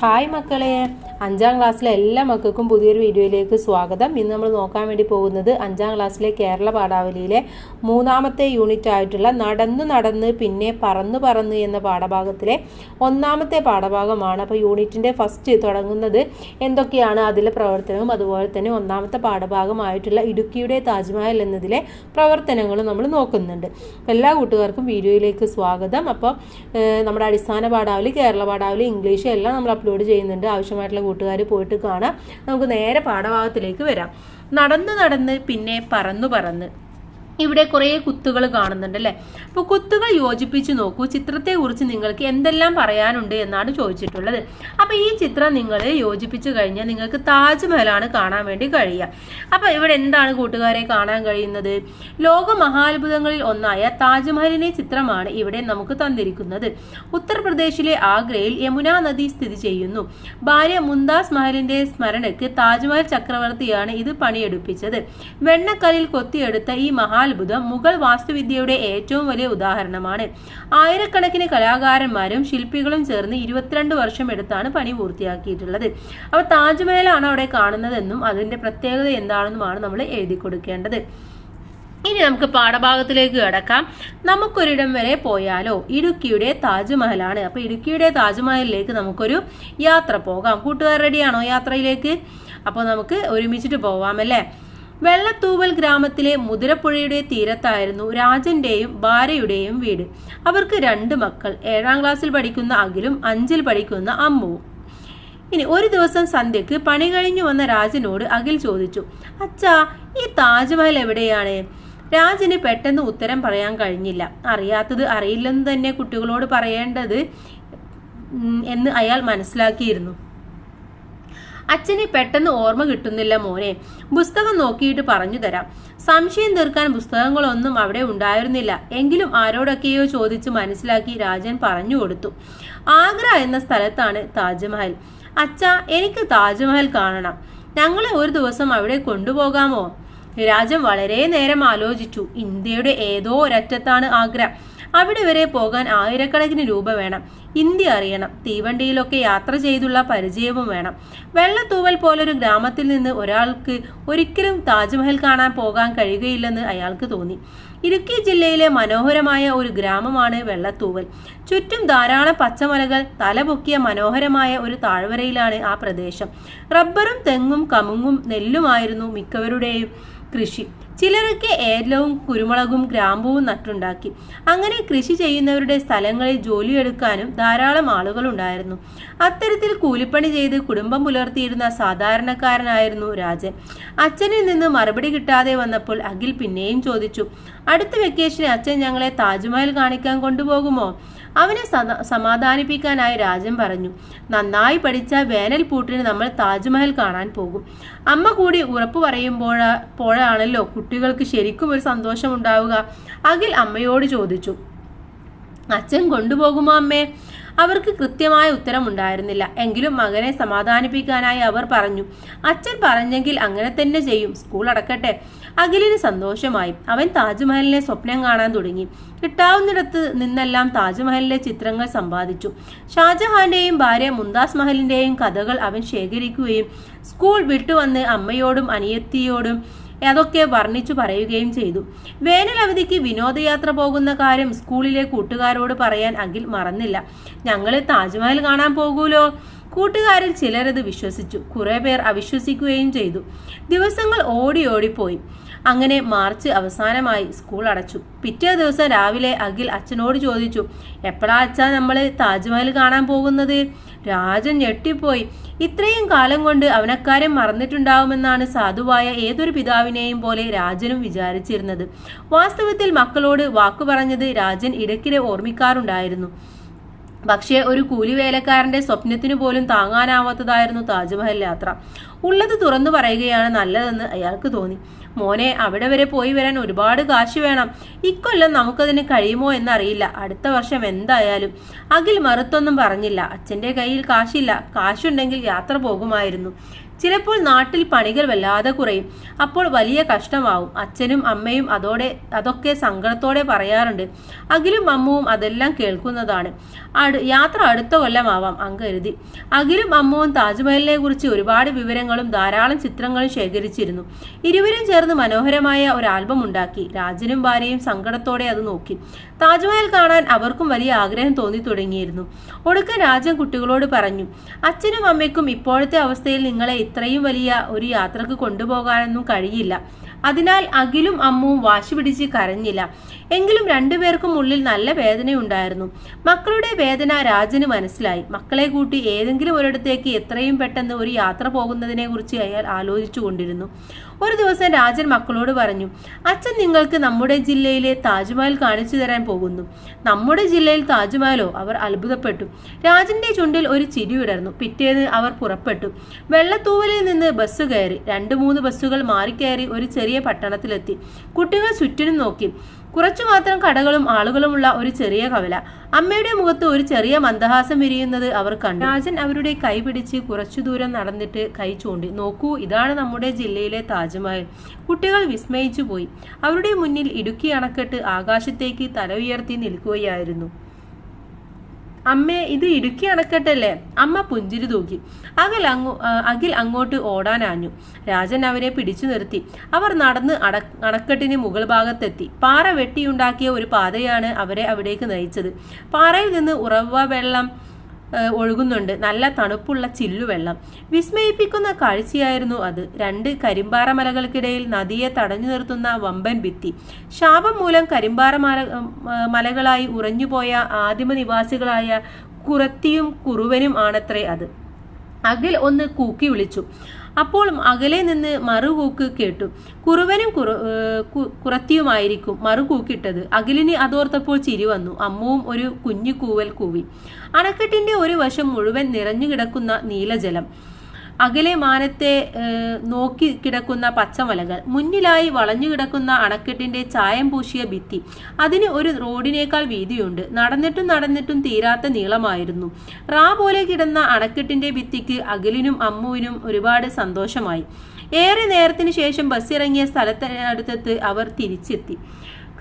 Hi മക്കളെ. അഞ്ചാം ക്ലാസ്സിലെ എല്ലാ മക്കൾക്കും പുതിയൊരു വീഡിയോയിലേക്ക് സ്വാഗതം. ഇന്ന് നമ്മൾ നോക്കാൻ വേണ്ടി പോകുന്നത് അഞ്ചാം ക്ലാസ്സിലെ കേരള പാഠാവലിയിലെ മൂന്നാമത്തെ യൂണിറ്റ് ആയിട്ടുള്ള നടന്നു നടന്ന് പിന്നെ പറന്നു പറന്ന് എന്ന പാഠഭാഗത്തിലെ ഒന്നാമത്തെ പാഠഭാഗമാണ്. അപ്പോൾ യൂണിറ്റിന്റെ ഫസ്റ്റ് തുടങ്ങുന്നത് എന്തൊക്കെയാണ്? അതിലെ പ്രവർത്തനവും അതുപോലെ തന്നെ ഒന്നാമത്തെ പാഠഭാഗമായിട്ടുള്ള ഇടുക്കിയുടെ താജ്മഹൽ എന്നതിലെ പ്രവർത്തനങ്ങളും നമ്മൾ നോക്കുന്നുണ്ട്. എല്ലാ കൂട്ടുകാർക്കും വീഡിയോയിലേക്ക് സ്വാഗതം. അപ്പോൾ നമ്മുടെ അടിസ്ഥാന പാഠാവലി കേരള പാഠാവലി ഇംഗ്ലീഷ് എല്ലാം നമ്മൾ അപ്ലോഡ് ചെയ്യുന്നുണ്ട്. ആവശ്യമായിട്ടുള്ള കൂട്ടുകാർ പോയിട്ട് കാണാം. നമുക്ക് നേരെ പാഠഭാഗത്തിലേക്ക് വരാം. നടന്ന് നടന്ന് പിന്നെ പറന്നു പറന്ന് ഇവിടെ കുറേ കുത്തുകൾ കാണുന്നുണ്ട് അല്ലേ അപ്പോൾ കുത്തുകൾ യോജിപ്പിച്ച് നോക്കൂ ചിത്രത്തെക്കുറിച്ച് നിങ്ങൾക്ക് എന്തെല്ലാം പറയാനുണ്ട് എന്നാണ് ചോദിച്ചിട്ടുള്ളത്. അപ്പോൾ ഈ ചിത്രം നിങ്ങൾ യോജിപ്പിച്ച് കഴിഞ്ഞാൽ നിങ്ങൾക്ക് താജ്മഹലാണ് കാണാൻ വേണ്ടി കഴിയുക. അപ്പോൾ ഇവിടെ എന്താണ് കൂട്ടുകാരെ കാണാൻ കഴിയുന്നത്? ലോക മഹാത്ഭുതങ്ങളിൽ ഒന്നായ താജ്മഹലിനെ ചിത്രമാണ് ഇവിടെ നമുക്ക് തന്നിരിക്കുന്നത്. ഉത്തർപ്രദേശിലെ ആഗ്രയിൽ യമുന നദി സ്ഥിതി ചെയ്യുന്നു. ഭാര്യ മുന്താസ് മഹലിന്റെ സ്മരണയ്ക്ക് താജ്മഹൽ ചക്രവർത്തിയാണ് ഇത് പണിയെടുപ്പിച്ചത്. വെണ്ണക്കല്ലിൽ കൊത്തിയെടുത്ത ഈ മഹാത്ഭുതം മുഗൾ വാസ്തുവിദ്യയുടെ ഏറ്റവും വലിയ ഉദാഹരണമാണ്. ആയിരക്കണക്കിന് കലാകാരന്മാരും ശില്പികളും ചേർന്ന് ഇരുപത്തിരണ്ട് വർഷം എടുത്താണ് പണി പൂർത്തിയാക്കിയിട്ടുള്ളത്. അപ്പോൾ താജ്മഹലാണ് അവിടെ കാണുന്നതെന്നും അതിന്റെ പ്രത്യേകത എന്താണെന്നുമാണ് നമ്മൾ എഴുതി കൊടുക്കേണ്ടത്. ഇനി നമുക്ക് പാഠഭാഗത്തിലേക്ക് കിടക്കാം. നമുക്കൊരിടം വരെ പോയാലോ? ഇടുക്കിയുടെ താജ്മഹലാണ്. അപ്പൊ ഇടുക്കിയുടെ താജ്മഹലിലേക്ക് നമുക്കൊരു യാത്ര പോകാം. കൂട്ടുകാർ റെഡിയാണോ യാത്രയിലേക്ക്? അപ്പോൾ നമുക്ക് ഒരുമിച്ചിട്ട് പോവാമല്ലേ വെള്ളത്തൂവൽ ഗ്രാമത്തിലെ മുതിരപ്പുഴയുടെ തീരത്തായിരുന്നു രാജന്റെയും ഭാര്യയുടെയും വീട്. അവർക്ക് രണ്ട് മക്കൾ. ഏഴാം ക്ലാസ്സിൽ പഠിക്കുന്ന അഖിലും അഞ്ചിൽ പഠിക്കുന്ന അമ്മുവും. ഇനി ഒരു ദിവസം സന്ധ്യക്ക് പണി കഴിഞ്ഞു വന്ന രാജനോട് അഖിൽ ചോദിച്ചു അച്ഛാ ഈ താജ്മഹൽ എവിടെയാണ്? രാജന് പെട്ടെന്ന് ഉത്തരം പറയാൻ കഴിഞ്ഞില്ല. അറിയാത്തത് അറിയില്ലെന്ന് തന്നെ കുട്ടികളോട് പറയേണ്ടത് എന്ന് അയാൾ മനസ്സിലാക്കിയിരുന്നു. അച്ഛന് പെട്ടെന്ന് ഓർമ്മ കിട്ടുന്നില്ല മോനെ. പുസ്തകം നോക്കിയിട്ട് പറഞ്ഞു തരാം. സംശയം തീർക്കാൻ പുസ്തകങ്ങളൊന്നും അവിടെ ഉണ്ടായിരുന്നില്ല. എങ്കിലും ആരോടൊക്കെയോ ചോദിച്ച് മനസ്സിലാക്കി രാജൻ പറഞ്ഞു കൊടുത്തു. ആഗ്ര എന്ന സ്ഥലത്താണ് താജ്മഹൽ. അച്ഛ എനിക്ക് താജ്മഹൽ കാണണം. ഞങ്ങളെ ഒരു ദിവസം അവിടെ കൊണ്ടുപോകാമോ? രാജൻ വളരെ നേരം ആലോചിച്ചു. ഇന്ത്യയുടെ ഏതോ ഒരറ്റത്താണ് ആഗ്ര. അവിടെ വരെ പോകാൻ ആയിരക്കണക്കിന് രൂപ വേണം. ഇന്ത്യ അറിയണം. തീവണ്ടിയിലൊക്കെ യാത്ര ചെയ്തുള്ള പരിചയവും വേണം. വെള്ളത്തൂവൽ പോലൊരു ഗ്രാമത്തിൽ നിന്ന് ഒരാൾക്ക് ഒരിക്കലും താജ്മഹൽ കാണാൻ പോകാൻ കഴിയുകയില്ലെന്ന് അയാൾക്ക് തോന്നി. ഇടുക്കി ജില്ലയിലെ മനോഹരമായ ഒരു ഗ്രാമമാണ് വെള്ളത്തൂവൽ. ചുറ്റും ധാരാളം പച്ചമലകൾ തലപൊക്കിയ മനോഹരമായ ഒരു താഴ്വരയിലാണ് ആ പ്രദേശം. റബ്ബറും തെങ്ങും കമുങ്ങും നെല്ലുമായിരുന്നു മിക്കവരുടെയും കൃഷി. ചിലരൊക്കെ ഏലവും കുരുമുളകും ഗ്രാമ്പുവും നട്ടുണ്ടാക്കി. അങ്ങനെ കൃഷി ചെയ്യുന്നവരുടെ സ്ഥലങ്ങളിൽ ജോലിയെടുക്കാനും ധാരാളം ആളുകൾ ഉണ്ടായിരുന്നു അത്തരത്തിൽ കൂലിപ്പണി ചെയ്ത് കുടുംബം പുലർത്തിയിരുന്ന സാധാരണക്കാരനായിരുന്നു രാജൻ. അച്ഛനിൽ നിന്ന് മറുപടി കിട്ടാതെ വന്നപ്പോൾ അഖിൽ പിന്നെയും ചോദിച്ചു അടുത്ത വെക്കേഷന് അച്ഛൻ ഞങ്ങളെ താജ്മഹൽ കാണിക്കാൻ കൊണ്ടുപോകുമോ? അവനെ സമാധാനിപ്പിക്കാനായി രാജൻ പറഞ്ഞു. നന്നായി പഠിച്ച വേനൽ പൂട്ടിന് നമ്മൾ താജ്മഹൽ കാണാൻ പോകും. അമ്മ കൂടി ഉറപ്പ് പറയുമ്പോഴ പോഴാണല്ലോ കുട്ടികൾക്ക് ശരിക്കും ഒരു സന്തോഷം ഉണ്ടാവുക അഖിൽ അമ്മയോട് ചോദിച്ചു. അച്ഛൻ കൊണ്ടുപോകുമോ അമ്മേ? അവർക്ക് കൃത്യമായ ഉത്തരം ഉണ്ടായിരുന്നില്ല എങ്കിലും മകനെ സമാധാനിപ്പിക്കാനായി അവർ പറഞ്ഞു. അച്ഛൻ പറഞ്ഞെങ്കിൽ അങ്ങനെ തന്നെ ചെയ്യും. സ്കൂൾ അടക്കട്ടെ. അഖിലിന് സന്തോഷമായി. അവൻ താജ്മഹലിനെ സ്വപ്നം കാണാൻ തുടങ്ങി. കിട്ടാവുന്നിടത്ത് നിന്നെല്ലാം താജ്മഹലിലെ ചിത്രങ്ങൾ സമ്പാദിച്ചു. ഷാജഹാന്റെയും ഭാര്യ മുന്താസ് മഹലിന്റെയും കഥകൾ അവൻ ശേഖരിക്കുകയും സ്കൂൾ വിട്ടുവന്ന് അമ്മയോടും അനിയത്തിയോടും അതൊക്കെ വർണിച്ചു പറയുകയും ചെയ്തു. വേനൽ അവധിക്ക് വിനോദയാത്ര പോകുന്ന കാര്യം സ്കൂളിലെ കൂട്ടുകാരോട് പറയാൻ അഖിൽ മറന്നില്ല. ഞങ്ങൾ താജ്മഹൽ കാണാൻ പോകൂലോ? കൂട്ടുകാരിൽ ചിലരത് വിശ്വസിച്ചു. കുറെ പേർ അവിശ്വസിക്കുകയും ചെയ്തു. ദിവസങ്ങൾ ഓടി ഓടിപ്പോയി അങ്ങനെ മാർച്ച് അവസാനമായി സ്കൂൾ അടച്ചു. പിറ്റേ ദിവസം രാവിലെ അഖിൽ അച്ഛനോട് ചോദിച്ചു എപ്പോഴാ അച്ഛാ നമ്മൾ താജ്മഹൽ കാണാൻ പോകുന്നത്? രാജൻ ഞെട്ടിപ്പോയി. ഇത്രയും കാലം കൊണ്ട് അവനക്കാരെ മറന്നിട്ടുണ്ടാവുമെന്നാണ് സാധുവായ ഏതൊരു പിതാവിനെയും പോലെ രാജനും വിചാരിച്ചിരുന്നത്. വാസ്തവത്തിൽ മക്കളോട് വാക്കു പറഞ്ഞത് രാജൻ ഇടയ്ക്കിടെ ഓർമ്മിക്കാറുണ്ടായിരുന്നു. പക്ഷേ ഒരു കൂലി വേലക്കാരന്റെ സ്വപ്നത്തിനു പോലും താങ്ങാനാവാത്തതായിരുന്നു താജ്മഹൽ യാത്ര. ഉള്ളത് തുറന്നു പറയുകയാണ് നല്ലതെന്ന് അയാൾക്ക് തോന്നി. മോനെ അവിടെ വരെ പോയി വരാൻ ഒരുപാട് കാശ് വേണം. ഇക്കൊല്ലം നമുക്കതിന് കഴിയുമോ എന്നറിയില്ല. അടുത്ത വർഷം എന്തായാലും. അഖിൽ മറുത്തൊന്നും പറഞ്ഞില്ല. അച്ഛന്റെ കയ്യിൽ കാശില്ല. കാശുണ്ടെങ്കിൽ യാത്ര പോകുമായിരുന്നു. ചിലപ്പോൾ നാട്ടിൽ പണികൾ വല്ലാതെ കുറയും. അപ്പോൾ വലിയ കഷ്ടമാവും. അച്ഛനും അമ്മയും അതോടെ അതൊക്കെ സങ്കടത്തോടെ പറയാറുണ്ട്. അഖിലും അമ്മുവും അതെല്ലാം കേൾക്കുന്നതാണ്. യാത്ര അടുത്ത കൊല്ലമാവാം അങ്കരുതി. അഖിലും അമ്മുവും താജ്മഹലിനെ കുറിച്ച് ഒരുപാട് വിവരങ്ങളും ധാരാളം ചിത്രങ്ങളും ശേഖരിച്ചിരുന്നു. ഇരുവരും ചേർന്ന് മനോഹരമായ ഒരു ആൽബം ഉണ്ടാക്കി. രാജനും ഭാര്യയും സങ്കടത്തോടെ അത് നോക്കി. താജ്മഹൽ കാണാൻ അവർക്കും വലിയ ആഗ്രഹം തോന്നി തുടങ്ങിയിരുന്നു. ഒടുക്കൻ രാജൻ കുട്ടികളോട് പറഞ്ഞു അച്ഛനും അമ്മയ്ക്കും ഇപ്പോഴത്തെ അവസ്ഥയിൽ നിങ്ങളെ ഇത്രയും വലിയ ഒരു യാത്രയ്ക്ക് കൊണ്ടുപോകാനൊന്നും കഴിയില്ല. അതിനാൽ അഖിലും അമ്മുവും വാശി പിടിച്ച് കരഞ്ഞില്ല. എങ്കിലും രണ്ടുപേർക്കും ഉള്ളിൽ നല്ല വേദനയുണ്ടായിരുന്നു. മക്കളുടെ വേദന രാജന് മനസ്സിലായി. മക്കളെ കൂട്ടി ഏതെങ്കിലും ഒരിടത്തേക്ക് എത്രയും പെട്ടെന്ന് ഒരു യാത്ര പോകുന്നതിനെ കുറിച്ച് അയാൾ ആലോചിച്ചു കൊണ്ടിരുന്നു. ഒരു ദിവസം രാജൻ മക്കളോട് പറഞ്ഞു അച്ഛൻ നിങ്ങൾക്ക് നമ്മുടെ ജില്ലയിലെ താജ്മഹൽ കാണിച്ചു തരാൻ പോകുന്നു. നമ്മുടെ ജില്ലയിൽ താജ്മഹലോ? അവർ അത്ഭുതപ്പെട്ടു. രാജന്റെ ചുണ്ടിൽ ഒരു ചിരി വിടർന്നു പിറ്റേന്ന് അവർ പുറപ്പെട്ടു. വെള്ളത്തൂവലിൽ നിന്ന് ബസ് കയറി. രണ്ട് മൂന്ന് ബസ്സുകൾ മാറിക്കയറി ഒരു ചെറിയ പട്ടണത്തിലെത്തി. കുട്ടികൾ ചുറ്റിനും നോക്കി. കുറച്ചു മാത്രം കടകളും ആളുകളുമുള്ള ഒരു ചെറിയ കവല. അമ്മയുടെ മുഖത്ത് ഒരു ചെറിയ മന്ദഹാസം വിരിയുന്നത് അവർ കണ്ടു. രാജൻ അവരുടെ കൈ പിടിച്ച് കുറച്ചു ദൂരം നടന്നിട്ട് കൈ ചൂണ്ടി. നോക്കൂ ഇതാണ് നമ്മുടെ ജില്ലയിലെ താജ്മഹൽ. കുട്ടികൾ വിസ്മയിച്ചു പോയി. അവരുടെ മുന്നിൽ ഇടുക്കി അണക്കെട്ട് ആകാശത്തേക്ക് തല ഉയർത്തി നിൽക്കുകയായിരുന്നു. അമ്മേ ഇത് ഇടുക്കി അണക്കെട്ടല്ലേ? അമ്മ പുഞ്ചിരി തൂക്കി. അകൽ അങ്ങോ അഖിൽ അങ്ങോട്ട് ഓടാനാഞ്ഞു രാജൻ അവരെ പിടിച്ചു നിർത്തി. അവർ നടന്ന് അട അണക്കെട്ടിന് മുകൾ ഭാഗത്തെത്തി. പാറ വെട്ടിയുണ്ടാക്കിയ ഒരു പാതയാണ് അവരെ അവിടേക്ക് നയിച്ചത്. പാറയിൽ നിന്ന് ഉറവ വെള്ളം ഒഴുകുന്നുണ്ട്. നല്ല തണുപ്പുള്ള ചില്ലുവെള്ളം വിസ്മയിപ്പിക്കുന്ന കാഴ്ചയായിരുന്നു അത്. രണ്ട് കരിമ്പാറ മലകൾക്കിടയിൽ നദിയെ തടഞ്ഞു നിർത്തുന്ന വമ്പൻ ഭിത്തി. ശാപം മൂലം കരിമ്പാറ മല മലകളായി ഉറഞ്ഞുപോയ ആദിമ നിവാസികളായ കുറത്തിയും കുറുവനും ആണത്രേ അത്. അഖിൽ ഒന്ന് കൂക്കി വിളിച്ചു. അപ്പോൾ അകലെ നിന്ന് മറുകൂക്ക് കേട്ടു. കുറുവനും കുറത്തിയുമായിരിക്കും മറുകൂക്കിട്ടത്. അഖിലിന് അതോർത്തപ്പോൾ ചിരി വന്നു. അമ്മവും ഒരു കുഞ്ഞു കൂവൽ കൂവി. അണക്കെട്ടിന്റെ ഒരു വശം മുഴുവൻ നിറഞ്ഞു കിടക്കുന്ന നീലജലം. അകലെ മാനത്തെ നോക്കി കിടക്കുന്ന പച്ചമലകൾ മുന്നിലായി വളഞ്ഞു കിടക്കുന്ന അണക്കെട്ടിന്റെ ചായം പൂശിയ ഭിത്തി. അതിന് ഒരു റോഡിനേക്കാൾ വീതിയുണ്ട്. നടന്നിട്ടും നടന്നിട്ടും തീരാത്ത നീളമായിരുന്നു. റാ പോലെ കിടന്ന അണക്കെട്ടിന്റെ ഭിത്തിക്ക് അഖിലിനും അമ്മുവിനും ഒരുപാട് സന്തോഷമായി. ഏറെ നേരത്തിന് ശേഷം ബസ് ഇറങ്ങിയ സ്ഥലത്തിനടുത്തെത്ത് അവർ തിരിച്ചെത്തി.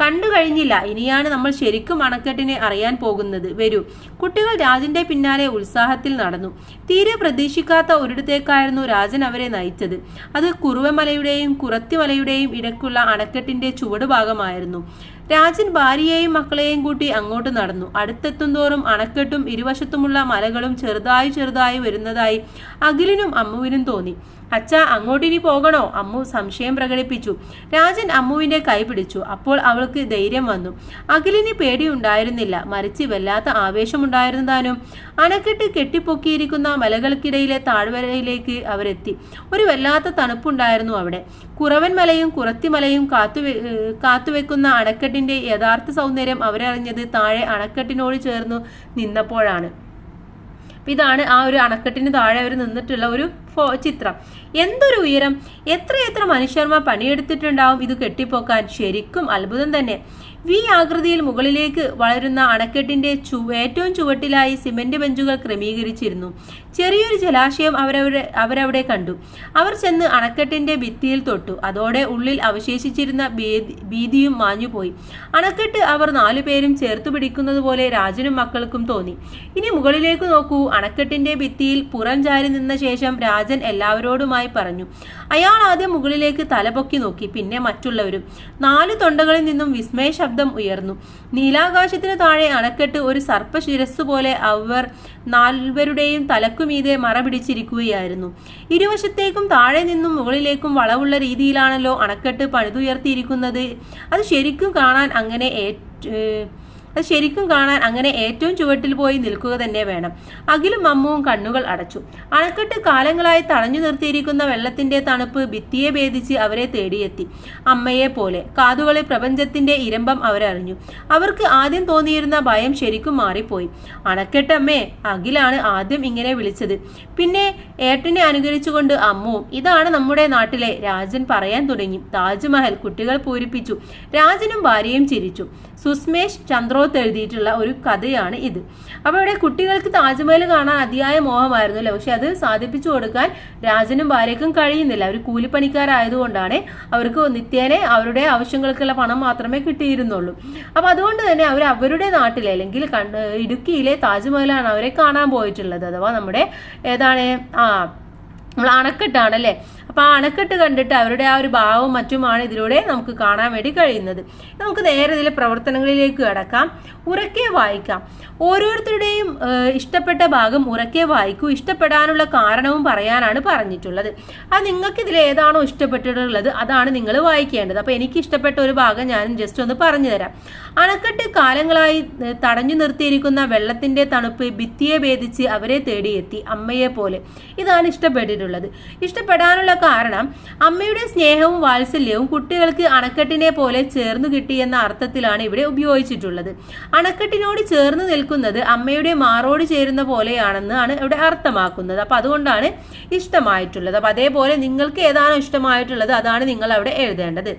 കണ്ടു കഴിഞ്ഞില്ല. ഇനിയാണ് നമ്മൾ ശരിക്കും അണക്കെട്ടിനെ അറിയാൻ പോകുന്നത്. വരൂ. കുട്ടികൾ രാജന്റെ പിന്നാലെ ഉത്സാഹത്തിൽ നടന്നു. തീരെ പ്രതീക്ഷിക്കാത്ത ഒരിടത്തേക്കായിരുന്നു രാജൻ അവരെ നയിച്ചത്. അത് കുറുവമലയുടെയും കുറത്തിമലയുടെയും ഇടയ്ക്കുള്ള അണക്കെട്ടിന്റെ ചുവടുഭാഗമായിരുന്നു. രാജൻ ഭാര്യയെയും മക്കളെയും കൂട്ടി അങ്ങോട്ട് നടന്നു. അടുത്തെത്തും തോറും അണക്കെട്ടും ഇരുവശത്തുമുള്ള മലകളും ചെറുതായി ചെറുതായി വരുന്നതായി അഖിലിനും അമ്മുവിനും തോന്നി. അച്ഛ അങ്ങോട്ടിനി പോകണോ? അമ്മു സംശയം പ്രകടിപ്പിച്ചു. രാജൻ അമ്മുവിന്റെ കൈ പിടിച്ചു. അപ്പോൾ അവൾക്ക് ധൈര്യം വന്നു. അഖിലിന് പേടിയുണ്ടായിരുന്നില്ല. മറിച്ച് വല്ലാത്ത ആവേശമുണ്ടായിരുന്നതാനും അണക്കെട്ട് കെട്ടിപ്പൊക്കിയിരിക്കുന്ന മലകൾക്കിടയിലെ താഴ്വരയിലേക്ക് അവരെത്തി. ഒരു വല്ലാത്ത തണുപ്പുണ്ടായിരുന്നു അവിടെ. കുറവൻ മലയും കുറത്തിമലയും കാത്തു കാത്തുവെക്കുന്ന അണക്കെട്ടിന്റെ യഥാർത്ഥ സൗന്ദര്യം അവരറിഞ്ഞത് താഴെ അണക്കെട്ടിനോട് ചേർന്നു നിന്നപ്പോഴാണ്. ഇതാണ് ആ ഒരു അണക്കെട്ടിന് താഴെ അവർ നിന്നിട്ടുള്ള ഒരു ചിത്രം. എന്തൊരു ഉയരം? എത്രയെത്ര മനുഷ്യർമാർ പണിയെടുത്തിട്ടുണ്ടാവും ഇത് കെട്ടിപ്പോക്കാൻ? ശരിക്കും അത്ഭുതം തന്നെ. വി ആകൃതിയിൽ മുകളിലേക്ക് വളരുന്ന അണക്കെട്ടിന്റെ ചു ഏറ്റവും ചുവട്ടിലായി സിമന്റ് ബെഞ്ചുകൾ ക്രമീകരിച്ചിരുന്നു. ചെറിയൊരു ജലാശയം അവരവിടെ അവരവിടെ കണ്ടു. അവർ ചെന്ന് അണക്കെട്ടിന്റെ ഭിത്തിയിൽ തൊട്ടു. അതോടെ ഉള്ളിൽ അവശേഷിച്ചിരുന്ന ഭീതി- ഭീതിയും മാഞ്ഞുപോയി അണക്കെട്ട് അവർ നാലുപേരും ചേർത്തു പിടിക്കുന്നത് പോലെ രാജനും മക്കൾക്കും തോന്നി. ഇനി മുകളിലേക്ക് നോക്കൂ. അണക്കെട്ടിന്റെ ഭിത്തിയിൽ പുറം ചാരി നിന്ന ശേഷം രാജൻ എല്ലാവരോടുമായി പറഞ്ഞു. അയാൾ ആദ്യം മുകളിലേക്ക് തലപൊക്കി നോക്കി പിന്നെ മറ്റുള്ളവരും. നാല് തൊണ്ടകളിൽ നിന്നും വിസ്മയ ശബ്ദം ഉയർന്നു. നീലാകാശത്തിന് താഴെ അണക്കെട്ട് ഒരു സർപ്പശിരസ് പോലെ അവർ നാൽവരുടെയും തലക്കുമീതെ മറപിടിച്ചിരിക്കുകയായിരുന്നു. ഇരുവശത്തേക്കും താഴെ നിന്നും മുകളിലേക്കും വളവുള്ള രീതിയിലാണല്ലോ അണക്കെട്ട് പണിതുയർത്തിയിരിക്കുന്നത്. അത് ശരിക്കും കാണാൻ അങ്ങനെ അത് ശരിക്കും കാണാൻ അങ്ങനെ ഏറ്റവും ചുവട്ടിൽ പോയി നിൽക്കുക തന്നെ വേണം. അഖിലും അമ്മുവും കണ്ണുകൾ അടച്ചു. അണക്കെട്ട് കാലങ്ങളായി തടഞ്ഞു നിർത്തിയിരിക്കുന്ന വെള്ളത്തിന്റെ തണുപ്പ് ഭിത്തിയെ ഭേദിച്ച് അവരെ തേടിയെത്തി. അമ്മയെ പോലെ കാതുകളിൽ പ്രപഞ്ചത്തിന്റെ ഇരമ്പം അവരറിഞ്ഞു. അവർക്ക് ആദ്യം തോന്നിയിരുന്ന ഭയം ശരിക്കും മാറിപ്പോയി. അണക്കെട്ടമ്മേ അഖിലാണ് ആദ്യം ഇങ്ങനെ വിളിച്ചത്. പിന്നെ ഏട്ടനെ അനുകരിച്ചുകൊണ്ട് അമ്മുവും ഇതാണ് നമ്മുടെ നാട്ടിലെ രാജൻ പറയാൻ തുടങ്ങി. താജ്മഹൽ കുട്ടികൾ പൂരിപ്പിച്ചു. രാജനും ഭാര്യയും ചിരിച്ചു. സുസ്മേഷ് ചന്ദ്രോത്ത് എഴുതിയിട്ടുള്ള ഒരു കഥയാണ് ഇത്. അപ്പോൾ ഇവിടെ കുട്ടികൾക്ക് താജ്മഹൽ കാണാൻ അതിയായ മോഹമായിരുന്നു അല്ലേ പക്ഷെ അത് സാധിപ്പിച്ചു കൊടുക്കാൻ രാജനും ഭാര്യയ്ക്കും കഴിയുന്നില്ല. അവർ കൂലിപ്പണിക്കാരായതുകൊണ്ടാണ് അവർക്ക് നിത്യേനെ അവരുടെ ആവശ്യങ്ങൾക്കുള്ള പണം മാത്രമേ കിട്ടിയിരുന്നുള്ളൂ. അപ്പോൾ അതുകൊണ്ട് തന്നെ അവർ അവരുടെ നാട്ടിലെ അല്ലെങ്കിൽ ഇടുക്കിയിലെ താജ്മഹലാണ് അവരെ കാണാൻ പോയിട്ടുള്ളത്. അഥവാ നമ്മുടെ ഏതാണ്? ആ നമ്മൾ അണക്കെട്ടാണ് അല്ലേ? അപ്പൊ ആ അണക്കെട്ട് കണ്ടിട്ട് അവരുടെ ആ ഒരു ഭാവവും മറ്റുമാണ് ഇതിലൂടെ നമുക്ക് കാണാൻ വേണ്ടി കഴിയുന്നത്. നമുക്ക് നേരെ ഇതിലെ പ്രവർത്തനങ്ങളിലേക്ക് കടക്കാം. ഉറക്കെ വായിക്കാം. ഓരോരുത്തരുടെയും ഇഷ്ടപ്പെട്ട ഭാഗം ഉറക്കെ വായിക്കൂ. ഇഷ്ടപ്പെടാനുള്ള കാരണവും പറയാനാണ് പറഞ്ഞിട്ടുള്ളത്. അത് നിങ്ങൾക്ക് ഇതിൽ ഏതാണോ ഇഷ്ടപ്പെട്ടിട്ടുള്ളത് അതാണ് നിങ്ങൾ വായിക്കേണ്ടത്. അപ്പോൾ എനിക്ക് ഇഷ്ടപ്പെട്ട ഒരു ഭാഗം ഞാൻ ജസ്റ്റ് ഒന്ന് പറഞ്ഞു തരാം. അണക്കെട്ട് കാലങ്ങളായി തടഞ്ഞു നിർത്തിയിരിക്കുന്ന വെള്ളത്തിന്റെ തണുപ്പ് ഭിത്തിയെ ഭേദിച്ച് അവരെ തേടിയെത്തി അമ്മയെ പോലെ ഇതാണ് ഇഷ്ടപ്പെട്ടിട്ടുള്ളത്. ഇഷ്ടപ്പെടാനുള്ള കാരണം അമ്മയുടെ സ്നേഹവും വാത്സല്യവും കുട്ടികൾക്ക് അണക്കെട്ടിനെ പോലെ ചേർന്നു കിട്ടിയെന്ന അർത്ഥത്തിലാണ് ഇവിടെ ഉപയോഗിച്ചിട്ടുള്ളത്. അണക്കെട്ടിനോട് ചേർന്ന് നിൽക്കുന്നത് അമ്മയുടെ മാറോട് ചേരുന്ന പോലെയാണെന്നാണ് ഇവിടെ അർത്ഥമാക്കുന്നത്. അപ്പൊ അതുകൊണ്ടാണ് ഇഷ്ടമായിട്ടുള്ളത്. അപ്പൊ അതേപോലെ നിങ്ങൾക്ക് ഏതാണോ ഇഷ്ടമായിട്ടുള്ളത് അതാണ് നിങ്ങൾ അവിടെ എഴുതേണ്ടത്.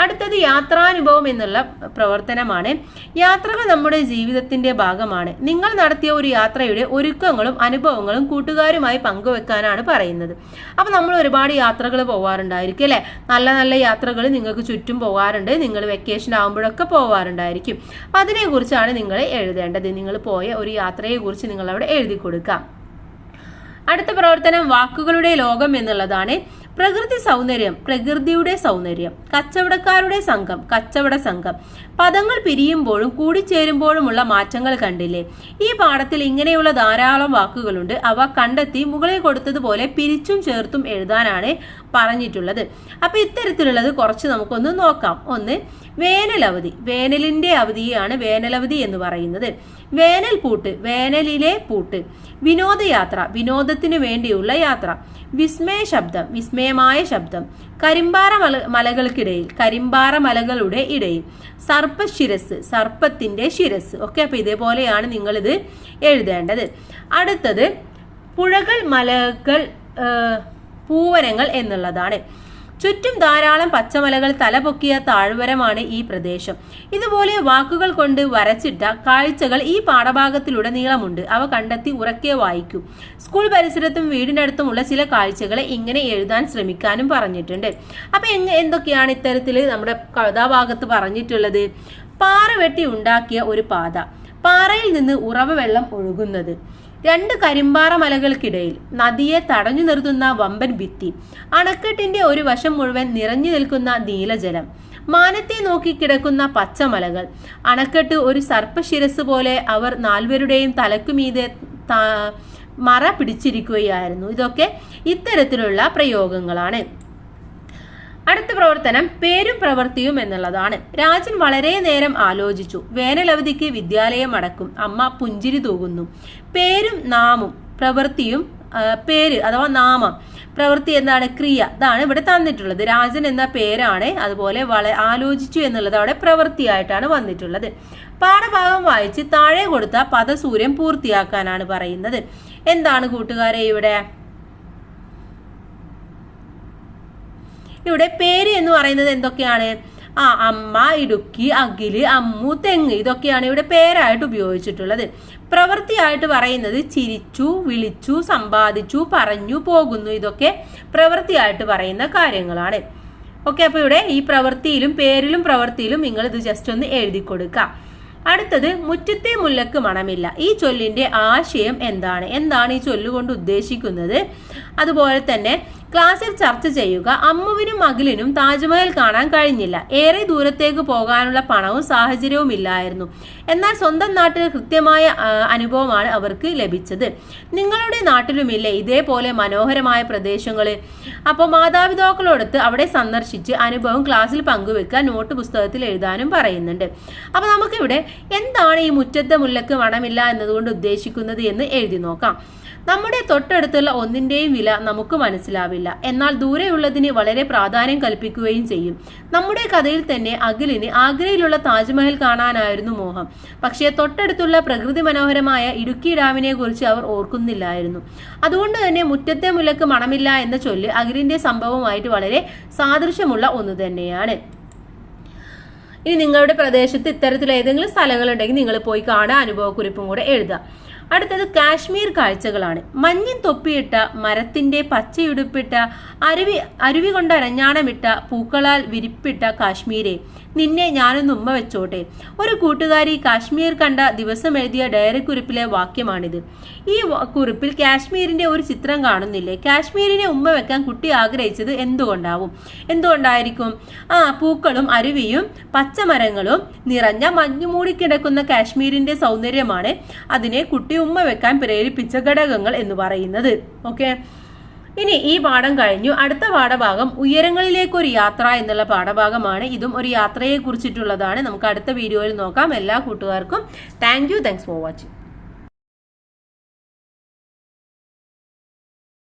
അടുത്തത് യാത്രാനുഭവം എന്നുള്ള പ്രവർത്തനമാണ്. യാത്രകൾ നമ്മുടെ ജീവിതത്തിന്റെ ഭാഗമാണ്. നിങ്ങൾ നടത്തിയ ഒരു യാത്രയുടെ ഒരുക്കങ്ങളും അനുഭവങ്ങളും കൂട്ടുകാരുമായി പങ്കുവെക്കാനാണ് പറയുന്നത്. അപ്പം നമ്മൾ ഒരുപാട് യാത്രകൾ പോവാറുണ്ടായിരിക്കും അല്ലേ? നല്ല നല്ല യാത്രകൾ നിങ്ങൾക്ക് ചുറ്റും പോകാറുണ്ട് നിങ്ങൾ വെക്കേഷൻ ആകുമ്പോഴൊക്കെ പോവാറുണ്ടായിരിക്കും. അപ്പം അതിനെക്കുറിച്ചാണ് നിങ്ങൾ എഴുതേണ്ടത്. നിങ്ങൾ പോയ ഒരു യാത്രയെക്കുറിച്ച് നിങ്ങൾ അവിടെ എഴുതി കൊടുക്കാം. അടുത്ത പ്രവർത്തനം വാക്കുകളുടെ ലോകം എന്നുള്ളതാണ്. പ്രകൃതി സൗന്ദര്യം പ്രകൃതിയുടെ സൗന്ദര്യം കച്ചവടക്കാരുടെ സംഘം കച്ചവട സംഘം. പദങ്ങൾ പിരിയുമ്പോഴും കൂടിച്ചേരുമ്പോഴുമുള്ള മാറ്റങ്ങൾ കണ്ടില്ലേ? ഈ പാഠത്തിൽ ഇങ്ങനെയുള്ള ധാരാളം വാക്കുകളുണ്ട്. അവ കണ്ടെത്തി മുകളിൽ കൊടുത്തതുപോലെ പിരിച്ചും ചേർത്തും എഴുതാനാണ് പറഞ്ഞിട്ടുള്ളത്. അപ്പോൾ ഇത്തരത്തിലുള്ളത് കുറച്ച് നമുക്കൊന്ന് നോക്കാം. ഒന്ന് വേനലവധി. വേനലിന്റെ അവധിയാണ് വേനലവധി എന്ന് പറയുന്നത്. വേനൽ പൂട്ട് വേനലിലെ പൂട്ട്. വിനോദയാത്ര വിനോദത്തിന് വേണ്ടിയുള്ള യാത്ര. വിസ്മയ ശബ്ദം വിസ്മയമായ ശബ്ദം. കരിമ്പാറ മല മലകൾക്കിടയിൽ കരിമ്പാറ മലകളുടെ ഇടയിൽ. സർപ്പശിരസ് സർപ്പത്തിന്റെ ശിരസ്. ഓക്കെ അപ്പോൾ ഇതേപോലെയാണ് നിങ്ങളിത് എഴുതേണ്ടത്. അടുത്തത് പുഴകൾ മലകൾ പൂവനങ്ങൾ എന്നുള്ളതാണ്. ചുറ്റും ധാരാളം പച്ചമലകൾ തലപൊക്കിയ താഴ്വരമാണ് ഈ പ്രദേശം. ഇതുപോലെ വാക്കുകൾ കൊണ്ട് വരച്ചിട്ട കാഴ്ചകൾ ഈ പാഠഭാഗത്തിലുടനീളമുണ്ട് അവ കണ്ടെത്തി ഉറക്കെ വായിക്കും. സ്കൂൾ പരിസരത്തും വീടിനടുത്തുമുള്ള ചില കാഴ്ചകളെ ഇങ്ങനെ എഴുതാൻ ശ്രമിക്കാനും പറഞ്ഞിട്ടുണ്ട്. അപ്പൊ എന്തൊക്കെയാണ് ഇത്തരത്തിൽ നമ്മുടെ കഥാഭാഗത്ത് പറഞ്ഞിട്ടുള്ളത്? പാറ വെട്ടി ഉണ്ടാക്കിയ ഒരു പാത. പാറയിൽ നിന്ന് ഉറവ വെള്ളം ഒഴുകുന്നത്. രണ്ട് കരിമ്പാറ മലകൾക്കിടയിൽ നദിയെ തടഞ്ഞു നിർത്തുന്ന വമ്പൻ ഭിത്തി. അണക്കെട്ടിന്റെ ഒരു വശം മുഴുവൻ നിറഞ്ഞു നിൽക്കുന്ന നീലജലം. മാനത്തെ നോക്കി കിടക്കുന്ന പച്ചമലകൾ. അണക്കെട്ട് ഒരു സർപ്പശിരസ് പോലെ അവർ നാൽവരുടെയും തലക്കുമീതെ മറ പിടിച്ചിരിക്കുകയായിരുന്നു. ഇതൊക്കെ ഇത്തരത്തിലുള്ള പ്രയോഗങ്ങളാണ്. അടുത്ത പ്രവർത്തനം പേരും പ്രവൃത്തിയും എന്നുള്ളതാണ്. രാജൻ വളരെ നേരം ആലോചിച്ചു. വേനലവധിക്ക് വിദ്യാലയം അടക്കും. അമ്മ പുഞ്ചിരി തൂകുന്നു. പേരും നാമും പ്രവൃത്തിയും പേര് അഥവാ നാമം പ്രവൃത്തി എന്താണ് ക്രിയ. ഇതാണ് ഇവിടെ തന്നിട്ടുള്ളത്. രാജൻ എന്ന പേരാണ് അതുപോലെ വള ആലോചിച്ചു എന്നുള്ളത് അവിടെ പ്രവൃത്തിയായിട്ടാണ് വന്നിട്ടുള്ളത്. പാഠഭാഗം വായിച്ച് താഴെ കൊടുത്ത പദസൂര്യം പൂർത്തിയാക്കാനാണ് പറയുന്നത്. എന്താണ് കൂട്ടുകാരെ ഇവിടെ? ഇവിടെ പേര് എന്ന് പറയുന്നത് എന്തൊക്കെയാണ്? ആ അമ്മ ഇടുക്കി അഖിൽ അമ്മു തെങ്ങ് ഇതൊക്കെയാണ് ഇവിടെ പേരായിട്ട് ഉപയോഗിച്ചിട്ടുള്ളത്. പ്രവൃത്തിയായിട്ട് പറയുന്നത് ചിരിച്ചു വിളിച്ചു സമ്പാദിച്ചു പറഞ്ഞു പോകുന്നു ഇതൊക്കെ പ്രവൃത്തിയായിട്ട് പറയുന്ന കാര്യങ്ങളാണ്. ഓക്കെ അപ്പോൾ ഇവിടെ ഈ പ്രവൃത്തിയിലും പേരിലും പ്രവൃത്തിയിലും നിങ്ങൾ ഇത് ജസ്റ്റ് ഒന്ന് എഴുതി കൊടുക്കാം. അടുത്തത് മുറ്റത്തെ മുല്ലക്ക് മണമില്ല. ഈ ചൊല്ലിന്റെ ആശയം എന്താണ്? എന്താണ് ഈ ചൊല്ലുകൊണ്ട് ഉദ്ദേശിക്കുന്നത്? അതുപോലെ തന്നെ ക്ലാസ്സിൽ ചർച്ച ചെയ്യുക അമ്മുവിനും അഖിലിനും താജ്മഹൽ കാണാൻ കഴിഞ്ഞില്ല. ഏറെ ദൂരത്തേക്ക് പോകാനുള്ള പണവും സാഹചര്യവും ഇല്ലായിരുന്നു. എന്നാൽ സ്വന്തം നാട്ടിൽ കൃത്യമായ അനുഭവമാണ് അവർക്ക് ലഭിച്ചത്. നിങ്ങളുടെ നാട്ടിലുമില്ലേ ഇതേപോലെ മനോഹരമായ പ്രദേശങ്ങൾ അപ്പോൾ മാതാപിതാക്കളോടൊത്ത് അവിടെ സന്ദർശിച്ച് അനുഭവം ക്ലാസ്സിൽ പങ്കുവെക്കാൻ നോട്ട് പുസ്തകത്തിൽ എഴുതാനും പറയുന്നുണ്ട്. അപ്പോൾ നമുക്കിവിടെ എന്താണ് ഈ മുറ്റത്തെ മുല്ലക്ക് വണമില്ല എന്നതുകൊണ്ട് ഉദ്ദേശിക്കുന്നത് എന്ന് എഴുതി നോക്കാം. നമ്മുടെ തൊട്ടടുത്തുള്ള ഒന്നിന്റെയും വില നമുക്ക് മനസ്സിലാവില്ല. എന്നാൽ ദൂരെയുള്ളതിന് വളരെ പ്രാധാന്യം കൽപ്പിക്കുകയും ചെയ്യും. നമ്മുടെ കഥയിൽ തന്നെ അഖിലിന് ആഗ്രയിലുള്ള താജ്മഹൽ കാണാനായിരുന്നു മോഹം. പക്ഷേ തൊട്ടടുത്തുള്ള പ്രകൃതി മനോഹരമായ ഇടുക്കി ഡാമിനെ കുറിച്ച് അവർ ഓർക്കുന്നില്ലായിരുന്നു. അതുകൊണ്ട് തന്നെ മുറ്റത്തെ മുലക്ക് മണമില്ല എന്ന ചൊല്ല് അഖിലിന്റെ സംഭവമായിട്ട് വളരെ സാദൃശ്യമുള്ള ഒന്ന് തന്നെയാണ്. ഇനി നിങ്ങളുടെ പ്രദേശത്ത് ഇത്തരത്തിലുള്ള ഏതെങ്കിലും സ്ഥലങ്ങളുണ്ടെങ്കിൽ നിങ്ങൾ പോയി കാണുക. അനുഭവക്കുറിപ്പും കൂടെ എഴുതുക. അടുത്തത് കാശ്മീർ കാഴ്ചകളാണ്. മഞ്ഞിൻ തൊപ്പിയിട്ട മരത്തിന്റെ പച്ചയുടുപ്പിട്ട അരുവി അരുവി കൊണ്ട് അരഞ്ഞാണമിട്ട പൂക്കളാൽ വിരിപ്പിട്ട കാശ്മീരെ. നിന്നെ ഞാനൊന്ന് ഉമ്മ വെച്ചോട്ടെ. ഒരു കൂട്ടുകാരി കാശ്മീർ കണ്ട ദിവസം എഴുതിയ ഡയറി കുറിപ്പിലെ വാക്യമാണിത്. ഈ കുറിപ്പിൽ കാശ്മീരിന്റെ ഒരു ചിത്രം കാണുന്നില്ലേ? കാശ്മീരിനെ ഉമ്മ വെക്കാൻ കുട്ടി ആഗ്രഹിച്ചത് എന്തുകൊണ്ടാവും? എന്തുകൊണ്ടായിരിക്കും? ആ പൂക്കളും അരുവിയും പച്ചമരങ്ങളും നിറഞ്ഞ മഞ്ഞുമൂടിക്കിടക്കുന്ന കാശ്മീരിന്റെ സൗന്ദര്യമാണ് അതിനെ കുട്ടി ഉമ്മ വെക്കാൻ പ്രേരിപ്പിച്ച ഘടകങ്ങൾ എന്ന് പറയുന്നത്. ഓക്കെ? ഇനി ഈ പാഠം കഴിഞ്ഞു. അടുത്ത പാഠഭാഗം ഉയരങ്ങളിലേക്കൊരു യാത്ര എന്നുള്ള പാഠഭാഗമാണ്. ഇതും ഒരു യാത്രയെ കുറിച്ചിട്ടുള്ളതാണ് നമുക്ക് അടുത്ത വീഡിയോയിൽ നോക്കാം. എല്ലാ കൂട്ടുകാർക്കും thank you thanks for watching